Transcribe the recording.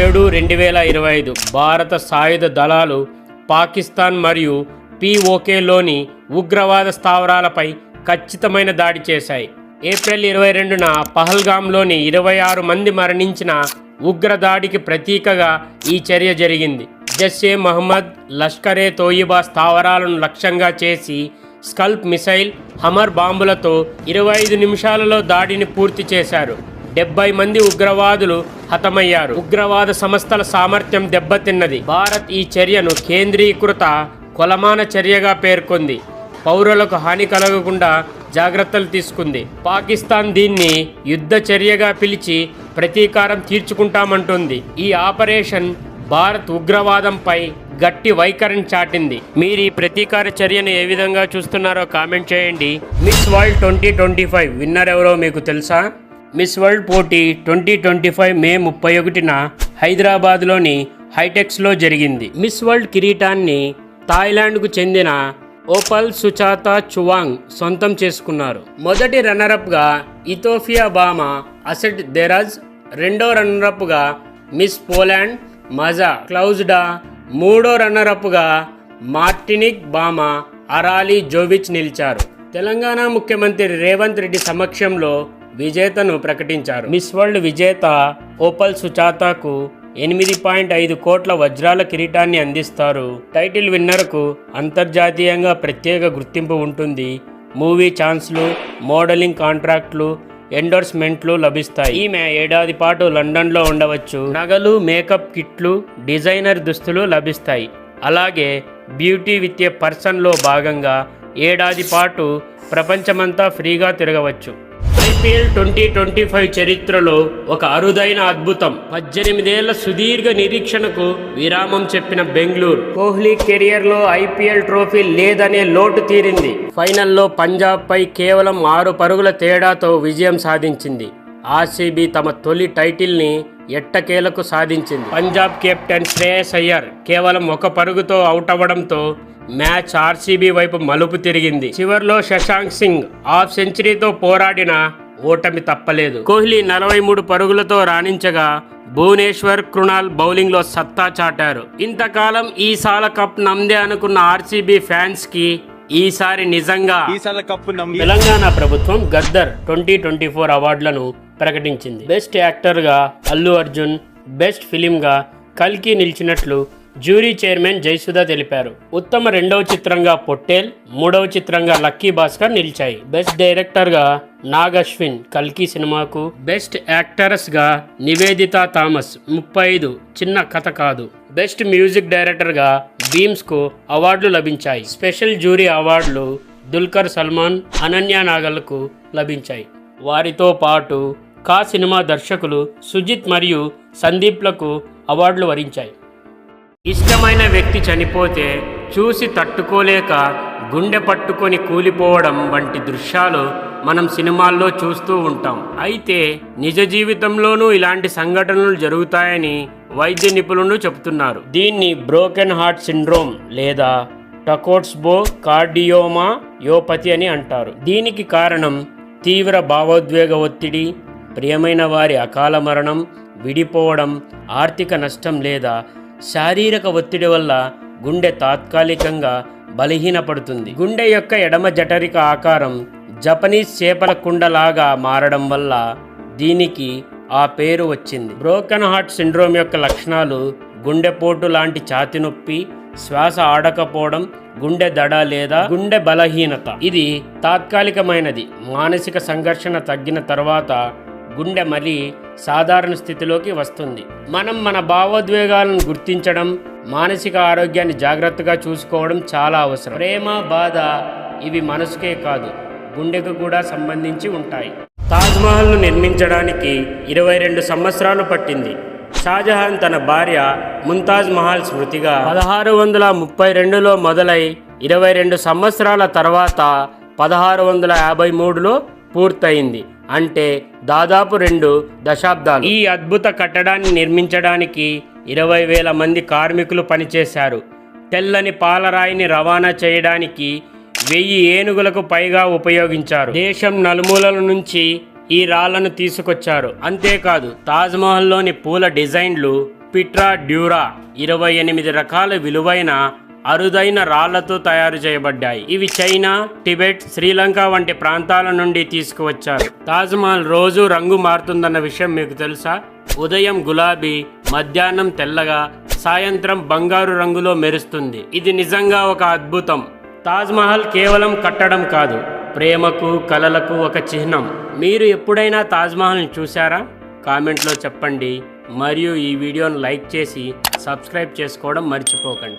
ఏడు రెండు వేల ఇరవై ఐదు భారత సాయుధ దళాలు పాకిస్తాన్ మరియు పిఓకేలోని ఉగ్రవాద స్థావరాలపై ఖచ్చితమైన దాడి చేశాయి. ఏప్రిల్ ఇరవై రెండున పహల్గాంలోని ఇరవై ఆరు మంది మరణించిన ఉగ్ర దాడికి ప్రతీకగా ఈ చర్య జరిగింది. జస్సే మహమ్మద్ లష్కరే తోయిబా స్థావరాలను లక్ష్యంగా చేసి స్కల్ప్ మిసైల్ హమర్ బాంబులతో ఇరవై ఐదు నిమిషాలలో దాడిని పూర్తి చేశారు. డెబ్బై మంది ఉగ్రవాదులు హతమయ్యారు. ఉగ్రవాద సంస్థల సామర్థ్యం దెబ్బతిన్నది. భారత్ ఈ చర్యను కేంద్రీకృత కొలమాన చర్యగా పేర్కొంది. పౌరులకు హాని కలగకుండా జాగ్రత్తలు తీసుకుంది. పాకిస్తాన్ దీన్ని యుద్ధ చర్యగా పిలిచి ప్రతీకారం తీర్చుకుంటామంటుంది. ఈ ఆపరేషన్ భారత్ ఉగ్రవాదంపై గట్టి వైఖరిని చాటింది. మీరు ఈ ప్రతీకార చర్యను ఏ విధంగా చూస్తున్నారో కామెంట్ చేయండి. Miss world twenty twenty five winner ఎవరో మీకు తెలుసా? మిస్ వరల్డ్ పోటీ ట్వంటీ ట్వంటీ ఫైవ్ మే ముప్పై ఒకటిన హైదరాబాద్లోని హైటెక్స్లో జరిగింది. మిస్ వరల్డ్ కిరీటాన్ని థాయిలాండ్కు చెందిన ఓపల్ సుచాత చువాంగ్ సొంతం చేసుకున్నారు. మొదటి రన్నరప్గా ఇథోఫియా బామా అసెట్ దెరాజ్ రెండో రన్నరప్గా మిస్ పోలాండ్ మజా క్లౌజ్డా మూడో రన్నరప్గా మార్టినిక్ బామా అరాలి జోవిచ్ నిలిచారు. తెలంగాణ ముఖ్యమంత్రి రేవంత్ రెడ్డి సమక్షంలో విజేతను ప్రకటించారు. మిస్ వరల్డ్ విజేత ఓపల్ సుచాతకు ఎనిమిది పాయింట్ ఐదు కోట్ల వజ్రాల కిరీటాన్ని అందిస్తారు. టైటిల్ విన్నర్కు అంతర్జాతీయంగా ప్రత్యేక గుర్తింపు ఉంటుంది. మూవీ ఛాన్స్లు మోడలింగ్ కాంట్రాక్ట్లు ఎండోర్స్మెంట్లు లభిస్తాయి. ఈమె ఏడాది పాటు లండన్లో ఉండవచ్చు. నగలు మేకప్ కిట్లు డిజైనర్ దుస్తులు లభిస్తాయి. అలాగే బ్యూటీ విత్ ఏ పర్సన్లో భాగంగా ఏడాది పాటు ప్రపంచమంతా ఫ్రీగా తిరగవచ్చు. ఐపీఎల్ ట్వంటీ ట్వంటీ ఫైవ్ చరిత్రలో ఒక అరుదైన అద్భుతం. పద్దెనిమిదేళ్ళ సుదీర్ఘ నిరీక్షణకు విరామం చెప్పిన బెంగళూరు. కోహ్లీ కెరియర్లో ఐపీఎల్ ట్రోఫీ లేదనే లోటు తీరింది. ఫైనల్లో పంజాబ్ పై కేవలం ఆరు పరుగుల తేడాతో విజయం సాధించింది. ఆర్సీబీ తమ తొలి టైటిల్ని ఎట్టకేలకు సాధించింది. పంజాబ్ కెప్టెన్ శ్రేయస్ అయ్యర్ కేవలం ఒక పరుగుతో అవుట్ అవ్వడంతో మ్యాచ్ ఆర్సీబీ వైపు మలుపు తిరిగింది. చివర్లో శశాంక్ సింగ్ హాఫ్ సెంచరీతో పోరాడిన ఓటమి తప్పలేదు. కోహ్లీ నలభై మూడు పరుగులతో రాణించగా భువనేశ్వర్ కృణాల్ బౌలింగ్లో సత్తా చాటారు. ఇంతకాలం ఈసాల కప్ నమ్దే అనుకున్న ఆర్సీబీ ఫ్యాన్స్కి ఈసారి నిజంగా తెలంగాణ ప్రభుత్వం గద్దర్ ట్వంటీ ట్వంటీ ఫోర్ అవార్డులను ప్రకటించింది. బెస్ట్ యాక్టర్గా అల్లు అర్జున్ బెస్ట్ ఫిలింగా కల్కి నిలిచినట్లు జ్యూరీ చైర్మన్ జయసుధ తెలిపారు. ఉత్తమ రెండవ చిత్రంగా పొట్టేల్ మూడవ చిత్రంగా లక్కీ భాస్కర్ నిలిచాయి. బెస్ట్ డైరెక్టర్గా నాగ్ అశ్విన్ కల్కి సినిమాకు బెస్ట్ యాక్టరస్గా నివేదిత థామస్ ముప్పై ఐదు చిన్న కథ కాదు. బెస్ట్ మ్యూజిక్ డైరెక్టర్గా భీమ్స్కు అవార్డులు లభించాయి. స్పెషల్ జ్యూరీ అవార్డులు దుల్కర్ సల్మాన్ అనన్య నాగల్కు లభించాయి. వారితో పాటు కా సినిమా దర్శకులు సుజిత్ మరియు సందీప్లకు అవార్డులు వరించాయి. ఇష్టమైన వ్యక్తి చనిపోతే చూసి తట్టుకోలేక గుండె పట్టుకొని కూలిపోవడం వంటి దృశ్యాలు మనం సినిమాల్లో చూస్తూ ఉంటాం. అయితే నిజ జీవితంలోనూ ఇలాంటి సంఘటనలు జరుగుతాయని వైద్య నిపుణులు చెబుతున్నారు. దీన్ని బ్రోకెన్ హార్ట్ సిండ్రోమ్ లేదా టకోట్స్బో కార్డియోమా యోపతి అని అంటారు. దీనికి కారణం తీవ్ర భావోద్వేగ ఒత్తిడి ప్రియమైన వారి అకాల మరణం విడిపోవడం ఆర్థిక నష్టం లేదా శారీరక ఒత్తిడి వల్ల గుండె తాత్కాలికంగా బలహీనపడుతుంది. గుండె యొక్క ఎడమ జఠరిక ఆకారం జపనీస్ చేపల కుండలాగా మారడం వల్ల దీనికి ఆ పేరు వచ్చింది. బ్రోకెన్ హార్ట్ సిండ్రోమ్ యొక్క లక్షణాలు గుండెపోటు లాంటి ఛాతి నొప్పి శ్వాస ఆడకపోవడం గుండె దడ లేదా గుండె బలహీనత. ఇది తాత్కాలికమైనది. మానసిక సంఘర్షణ తగ్గిన తర్వాత గుండె మలి సాధారణ స్థితిలోకి వస్తుంది. మనం మన భావోద్వేగాలను గుర్తించడం మానసిక ఆరోగ్యాన్ని జాగ్రత్తగా చూసుకోవడం చాలా అవసరం. ప్రేమ బాధ ఇవి మనసుకే కాదు గుండెకు కూడా సంబంధించి ఉంటాయి. తాజ్మహల్ను నిర్మించడానికి ఇరవై రెండు సంవత్సరాలు పట్టింది. షాజహాన్ తన భార్య ముంతాజ్ మహల్ స్మృతిగా పదహారు వందల ముప్పై రెండులో మొదలై ఇరవై రెండు సంవత్సరాల తర్వాత పదహారు వందల యాభై మూడులో పూర్తయింది. అంటే దాదాపు రెండు దశాబ్దాలు. ఈ అద్భుత కట్టడాన్ని నిర్మించడానికి ఇరవై వేల మంది కార్మికులు పనిచేశారు. తెల్లని పాలరాయిని రవాణా చేయడానికి వెయ్యి ఏనుగులకు పైగా ఉపయోగించారు. దేశం నలుమూలల నుంచి ఈ రాళ్ళను తీసుకొచ్చారు. అంతేకాదు తాజ్మహల్లోని పూల డిజైన్లు పిట్రా డ్యూరా ఇరవై ఎనిమిది రకాల విలువైన అరుదైన రాళ్ళతో తయారు చేయబడ్డాయి. ఇవి చైనా టిబెట్ శ్రీలంక వంటి ప్రాంతాల నుండి తీసుకువచ్చారు. తాజ్మహల్ రోజు రంగు మారుతుందన్న విషయం మీకు తెలుసా? ఉదయం గులాబీ మధ్యాహ్నం తెల్లగా సాయంత్రం బంగారు రంగులో మెరుస్తుంది. ఇది నిజంగా ఒక అద్భుతం. తాజ్మహల్ కేవలం కట్టడం కాదు ప్రేమకు కలలకు ఒక చిహ్నం. మీరు ఎప్పుడైనా తాజ్మహల్ని చూసారా కామెంట్లో చెప్పండి. మరియు ఈ వీడియోను లైక్ చేసి సబ్స్క్రైబ్ చేసుకోవడం మర్చిపోకండి.